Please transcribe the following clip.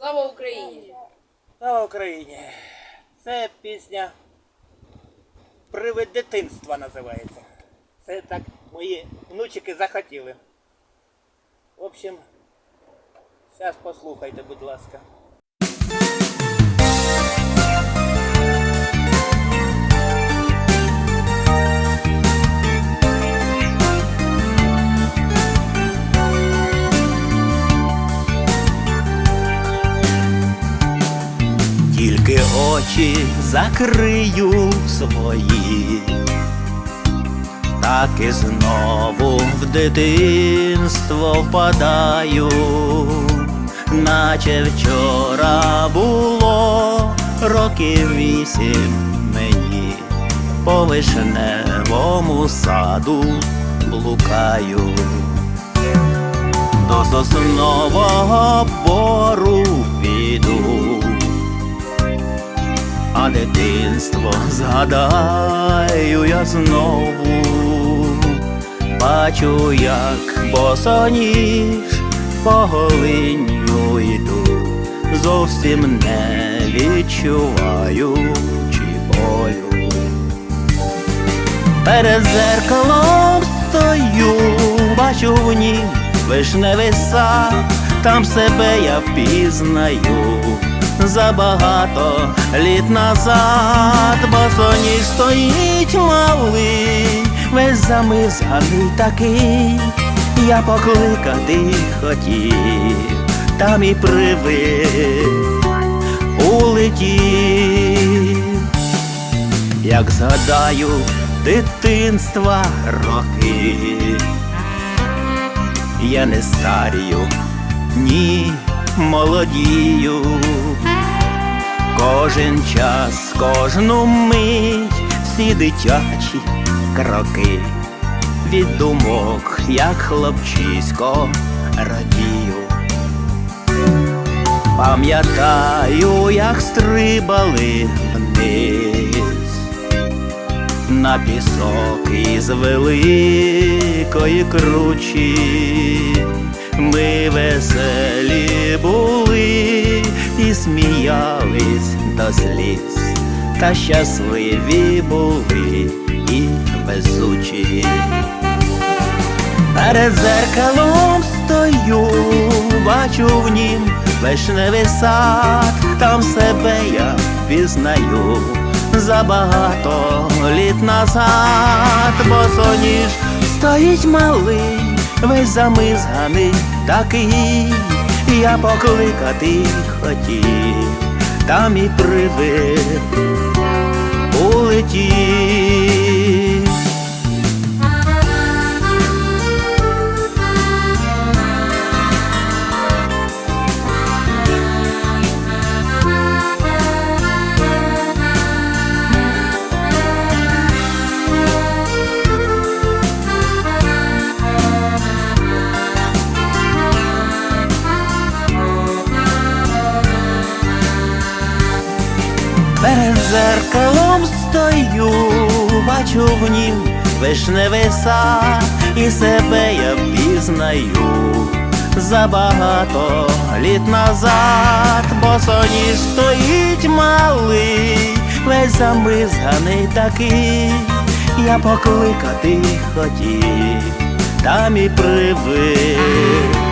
Слава Україні! Слава Україні! Це пісня Привид дитинства називається. Це так мої внучики захотіли. В общем, зараз послухайте, будь ласка. Очі закрию свої, так і знову в дитинство впадаю, наче вчора було років вісім мені. По вишневому саду блукаю. До соснового дитинство згадаю я знову, бачу, як босоніж по голиню йду, зовсім не відчуваю чи болю. Перед зеркалом стою, бачу в нім вишневий сад, там себе я впізнаю забагато. Літ назад, босоніж стоїть малий, весь замизганий такий, я покликати хотів, там і привид улетів. Як згадаю дитинства роки, я не старію, ні молодію, кожен час, кожну мить, всі дитячі кроки, від думок, як хлопчисько радію. Пам'ятаю, як стрибали вниз на пісок із великої кручі. Ми веселі були сміялись до сліз, та щасливі були і везучі. Перед зеркалом стою, бачу в нім вишневий сад, там себе я пізнаю забагато літ назад, босоніж стоїть малий, весь замизганий такий, я покликати хотів, там і привид улетів. Перед зеркалом стою, бачу в нім вишневий сад, і себе я впізнаю забагато літ назад, босоніж стоїть малий, весь замизганий такий, я покликати хотів, там і привид.